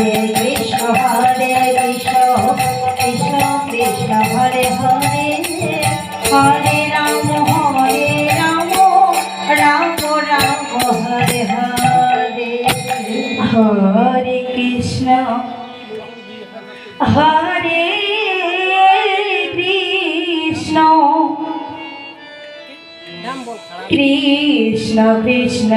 Thank you. Krishna Krishna